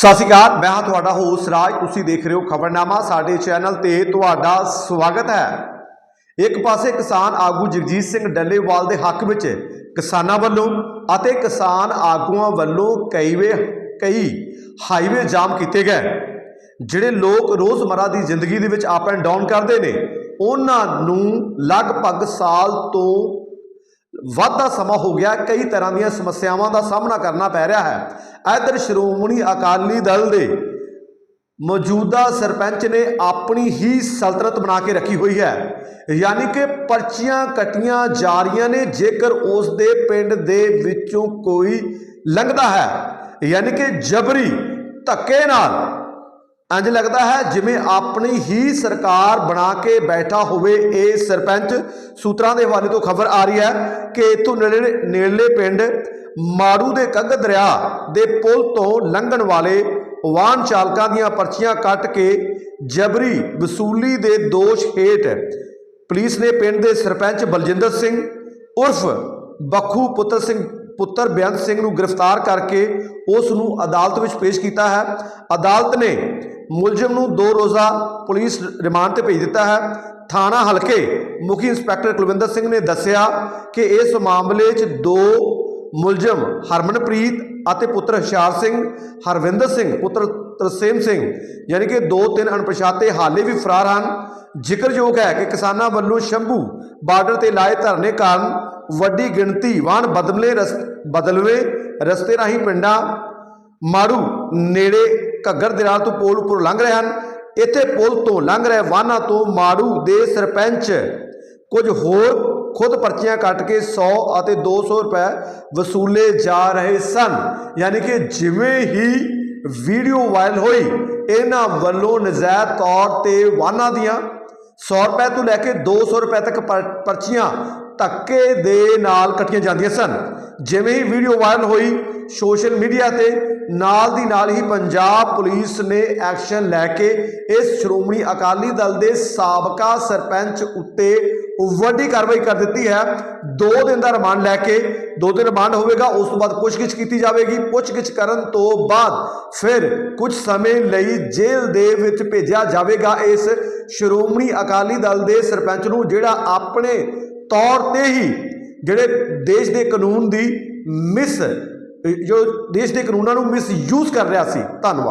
ਸਤਿ ਸ਼੍ਰੀ ਅਕਾਲ, ਮੈਂ ਹਾਂ ਤੁਹਾਡਾ ਹੋਸਟ ਰਾਜ। ਤੁਸੀਂ ਦੇਖ ਰਹੇ ਹੋ ਖਬਰਨਾਮਾ। ਸਾਡੇ ਚੈਨਲ ਤੇ ਤੁਹਾਡਾ ਸਵਾਗਤ ਹੈ। ਇੱਕ ਪਾਸੇ ਕਿਸਾਨ ਆਗੂ ਜਗਜੀਤ ਸਿੰਘ ਡੱਲੇਵਾਲ ਦੇ ਹੱਕ ਵਿੱਚ ਕਿਸਾਨਾਂ ਵੱਲੋਂ ਅਤੇ ਕਿਸਾਨ ਆਗੂਆਂ ਵੱਲੋਂ ਕਈ ਵੇ ਕਈ ਹਾਈਵੇ ਜਾਮ ਕੀਤੇ ਗਏ। ਜਿਹੜੇ ਲੋਕ ਰੋਜ਼ਮਰਾ ਦੀ ਜ਼ਿੰਦਗੀ ਦੇ ਵਿੱਚ ਅਪ ਐਂਡ ਡਾਊਨ ਕਰਦੇ ਨੇ, ਉਹਨਾਂ ਨੂੰ ਲਗਭਗ ਸਾਲ ਤੋਂ ਵਾਧਾ ਸਮਾਂ ਹੋ ਗਿਆ, ਕਈ ਤਰ੍ਹਾਂ ਦੀਆਂ ਸਮੱਸਿਆਵਾਂ ਦਾ ਸਾਹਮਣਾ ਕਰਨਾ ਪੈ ਰਿਹਾ ਹੈ। ਇਧਰ ਸ਼੍ਰੋਮਣੀ ਅਕਾਲੀ ਦਲ ਦੇ ਮੌਜੂਦਾ ਸਰਪੰਚ ਨੇ ਆਪਣੀ ਹੀ ਸਲਤਨਤ ਬਣਾ ਕੇ ਰੱਖੀ ਹੋਈ ਹੈ। ਯਾਨੀ ਕਿ ਪਰਚੀਆਂ ਕਟੀਆਂ ਜਾ ਰਹੀਆਂ ਨੇ, ਜੇਕਰ ਉਸ ਦੇ ਪਿੰਡ ਦੇ ਵਿੱਚੋਂ ਕੋਈ ਲੰਘਦਾ ਹੈ। ਯਾਨੀ ਕਿ ਜਬਰੀ ਧੱਕੇ ਨਾਲ ਇੰਜ ਲੱਗਦਾ ਹੈ ਜਿਵੇਂ ਆਪਣੀ ਹੀ ਸਰਕਾਰ ਬਣਾ ਕੇ ਬੈਠਾ ਹੋਵੇ। ਇਹ ਸਰਪੰਚ ਸੂਤਰਾਂ ਦੇ ਹਵਾਲੇ ਤੋਂ ਖਬਰ ਆ ਰਹੀ ਹੈ ਕਿ ਇਥੋਂ ਨੇੜੇ ਨੇੜਲੇ ਪਿੰਡ ਮਾੜੂ ਦੇ ਕੱਗ ਦਰਿਆ ਦੇ ਪੁਲ ਤੋਂ ਲੰਘਣ ਵਾਲੇ ਵਾਹਨ ਚਾਲਕਾਂ ਦੀਆਂ ਪਰਚੀਆਂ ਕੱਟ ਕੇ ਜਬਰੀ ਵਸੂਲੀ ਦੇ ਦੋਸ਼ ਹੇਠ ਪੁਲਿਸ ਨੇ ਪਿੰਡ ਦੇ ਸਰਪੰਚ ਬਲਜਿੰਦਰ ਸਿੰਘ ਉਰਫ ਬੱਖੂ ਪੁੱਤਰ ਸਿੰਘ ਪੁੱਤਰ ਬੇਅੰਤ ਸਿੰਘ ਨੂੰ ਗ੍ਰਿਫਤਾਰ ਕਰਕੇ ਉਸ ਨੂੰ ਅਦਾਲਤ ਵਿੱਚ ਪੇਸ਼ ਕੀਤਾ ਹੈ। ਅਦਾਲਤ ਨੇ ਮੁਲਜ਼ਮ ਨੂੰ 2 ਰੋਜ਼ਾ ਪੁਲਿਸ ਰਿਮਾਂਡ ਤੇ ਭੇਜ ਦਿੱਤਾ ਹੈ। ਥਾਣਾ ਹਲਕੇ ਮੁਖੀ ਇੰਸਪੈਕਟਰ ਕੁਲਵਿੰਦਰ ਸਿੰਘ ਨੇ ਦੱਸਿਆ ਕਿ ਇਸ ਮਾਮਲੇ 'ਚ ਦੋ ਮੁਲਜ਼ਮ ਹਰਮਨਪ੍ਰੀਤ ਅਤੇ ਪੁੱਤਰ ਹੁਸ਼ਿਆਰ ਸਿੰਘ, ਹਰਵਿੰਦਰ ਸਿੰਘ, ਪੁੱਤਰ ਤਰਸੇਮ ਸਿੰਘ, ਯਾਨੀ ਕਿ ਦੋ ਤਿੰਨ ਅਣਪਛਾਤੇ ਹਾਲੇ ਵੀ ਫਰਾਰ ਹਨ। ਜ਼ਿਕਰਯੋਗ ਹੈ ਕਿ ਕਿਸਾਨਾਂ ਵੱਲੋਂ ਸ਼ੰਭੂ ਬਾਰਡਰ ਤੇ ਲਾਏ ਧਰਨੇ ਕਾਰਨ ਵੱਡੀ ਗਿਣਤੀ ਵਾਹਨ ਬਦਲਵੇਂ ਰਸ, ਬਦਲਵੇਂ ਰਸਤੇ ਰਾਹੀਂ ਪਿੰਡਾਂ ਮਾੜੂ ਨੇੜੇ ਘੱਗਰ ਦਰਿਆ ਤੋਂ ਪੁਲ ਉੱਪਰ ਲੰਘ ਰਹੇ ਹਨ। ਇੱਥੇ ਪੁਲ ਤੋਂ ਲੰਘ ਰਹੇ ਵਾਹਨਾਂ ਤੋਂ ਮਾੜੂ ਦੇ ਸਰਪੰਚ ਕੁਝ ਹੋਰ ਖੁਦ ਪਰਚੀਆਂ ਕੱਟ ਕੇ 100 ਅਤੇ 200 ਰੁਪਏ ਵਸੂਲੇ ਜਾ ਰਹੇ ਸਨ। ਯਾਨੀ ਕਿ ਜਿਵੇਂ ਹੀ ਵੀਡੀਓ ਵਾਇਰਲ ਹੋਈ, ਇਹਨਾਂ ਵੱਲੋਂ ਨਜਾਇਜ਼ ਤੌਰ ਤੇ ਵਾਹਨਾਂ ਦੀਆਂ 100 ਰੁਪਏ ਤੋਂ ਲੈ ਕੇ 200 ਰੁਪਏ ਤੱਕ ਪਰਚੀਆਂ ਧੱਕੇ ਦੇ ਨਾਲ ਕੱਟੀਆਂ ਜਾਂਦੀਆਂ ਸਨ। ਜਿਵੇਂ ਹੀ ਵੀਡੀਓ ਵਾਇਰਲ ਹੋਈ, ਸੋਸ਼ਲ ਮੀਡੀਆ ਤੇ ਨਾਲ ਦੀ ਨਾਲ ਹੀ ਪੰਜਾਬ ਪੁਲਿਸ ਨੇ ਐਕਸ਼ਨ ਲੈ ਕੇ ਇਸ ਸ਼੍ਰੋਮਣੀ ਅਕਾਲੀ ਦਲ ਦੇ ਸਾਬਕਾ ਸਰਪੰਚ ਉੱਤੇ ਵੱਡੀ ਕਾਰਵਾਈ ਕਰ ਦਿੱਤੀ ਹੈ। 2 ਦਿਨ ਦਾ ਰਿਮਾਂਡ ਲੈ ਕੇ 2 ਦਿਨ ਰਿਮਾਂਡ ਹੋਵੇਗਾ, ਉਸ ਤੋਂ ਬਾਅਦ ਪੁੱਛਗਿੱਛ ਕੀਤੀ ਜਾਵੇਗੀ। ਪੁੱਛਗਿੱਛ ਕਰਨ ਤੋਂ ਬਾਅਦ ਫਿਰ ਕੁਝ ਸਮੇਂ ਲਈ ਜੇਲ੍ਹ ਦੇ ਵਿੱਚ ਭੇਜਿਆ ਜਾਵੇਗਾ ਇਸ ਸ਼੍ਰੋਮਣੀ ਅਕਾਲੀ ਦਲ ਦੇ ਸਰਪੰਚ ਨੂੰ, ਜਿਹੜਾ ਆਪਣੇ ਤੌਰ ਤੇ ਹੀ, ਜਿਹੜੇ ਦੇਸ਼ ਦੇ ਕਾਨੂੰਨ ਦੀ ਮਿਸ ਜੋ ਦੇਸ਼ ਦੇ ਕਾਨੂੰਨਾਂ ਨੂੰ ਮਿਸਯੂਜ਼ ਕਰ ਰਿਹਾ ਸੀ ਧੰਨਵਾਦ।